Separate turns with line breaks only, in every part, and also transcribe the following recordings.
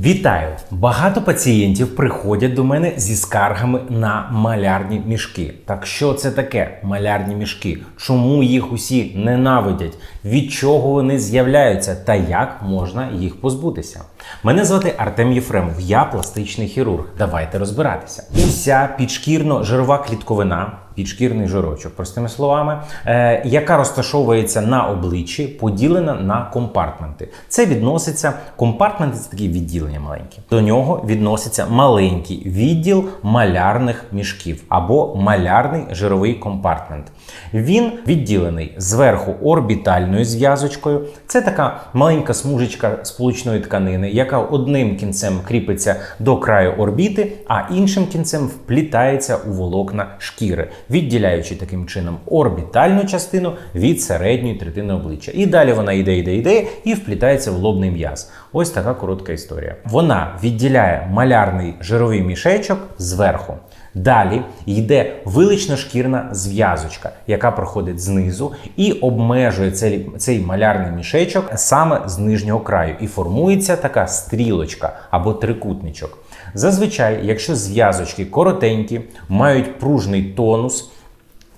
Вітаю! Багато пацієнтів приходять до мене зі скаргами на малярні мішки. Так що це таке малярні мішки? Чому їх усі ненавидять? Від чого вони з'являються та як можна їх позбутися? Мене звати Артем Єфремов, я пластичний хірург. Давайте розбиратися. Уся підшкірно-жирова клітковина. Підшкірний жирочок, простими словами, е, яка розташовується на обличчі, поділена на компартменти. Це відноситься компартменти це такі відділення маленькі. До нього відноситься маленький відділ малярних мішків або малярний жировий компартмент. Він відділений зверху орбітальною зв'язочкою. Це така маленька смужечка сполучної тканини, яка одним кінцем кріпиться до краю орбіти, а іншим кінцем вплітається у волокна шкіри, відділяючи таким чином орбітальну частину від середньої третини обличчя. І далі вона йде, йде, йде і вплітається в лобний м'яз. Ось така коротка історія. Вона відділяє малярний жировий мішечок зверху. Далі йде вилично-шкірна зв'язочка, яка проходить знизу і обмежує цей, цей малярний мішечок саме з нижнього краю. І формується така стрілочка або трикутничок. Зазвичай, якщо зв'язочки коротенькі, мають пружний тонус.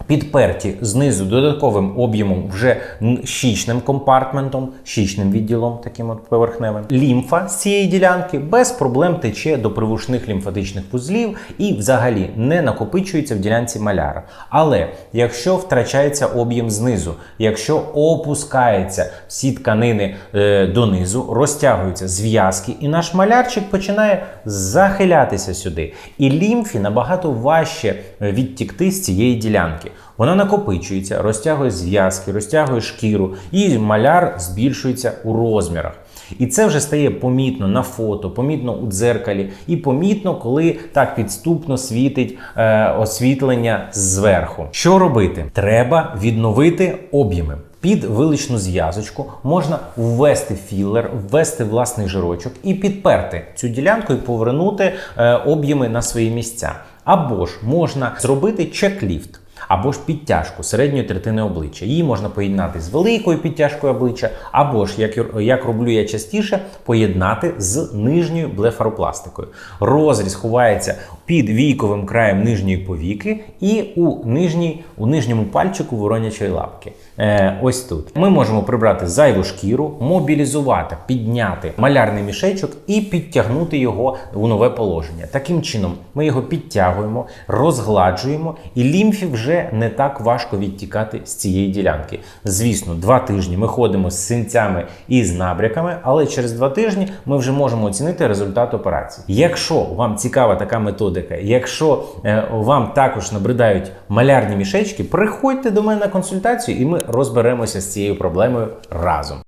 Підперті знизу додатковим об'ємом вже щічним компартментом, щічним відділом, таким от поверхневим. Лімфа з цієї ділянки без проблем тече до привушних лімфатичних вузлів і взагалі не накопичується в ділянці маляра. Але якщо втрачається об'єм знизу, якщо опускається всі тканини е, донизу, розтягуються зв'язки, і наш малярчик починає захилятися сюди. І лімфі набагато важче е, відтікти з цієї ділянки. Вона накопичується, розтягує зв'язки, розтягує шкіру, і маляр збільшується у розмірах. І це вже стає помітно на фото, помітно у дзеркалі, і помітно, коли так підступно світить е, освітлення зверху. Що робити? Треба відновити об'єми. Під виличну зв'язочку можна ввести філер, ввести власний жирочок і підперти цю ділянку і повернути е, об'єми на свої місця. Або ж можна зробити чек-ліфт. Або ж підтяжку середньої третини обличчя. Її можна поєднати з великою підтяжкою обличчя, або ж, як, як роблю я частіше, поєднати з нижньою блефаропластикою. Розріз ховається під війковим краєм нижньої повіки і у, нижній, у нижньому пальчику воронячої лапки. Е, ось тут. Ми можемо прибрати зайву шкіру, мобілізувати, підняти малярний мішечок і підтягнути його у нове положення. Таким чином, ми його підтягуємо, розгладжуємо, і лімфі вже не так важко відтікати з цієї ділянки. Звісно, два тижні ми ходимо з синцями і з набряками, але через два тижні ми вже можемо оцінити результат операції. Якщо вам цікава така методика, якщо е, вам також набридають малярні мішечки, приходьте до мене на консультацію, і ми розберемося з цією проблемою разом.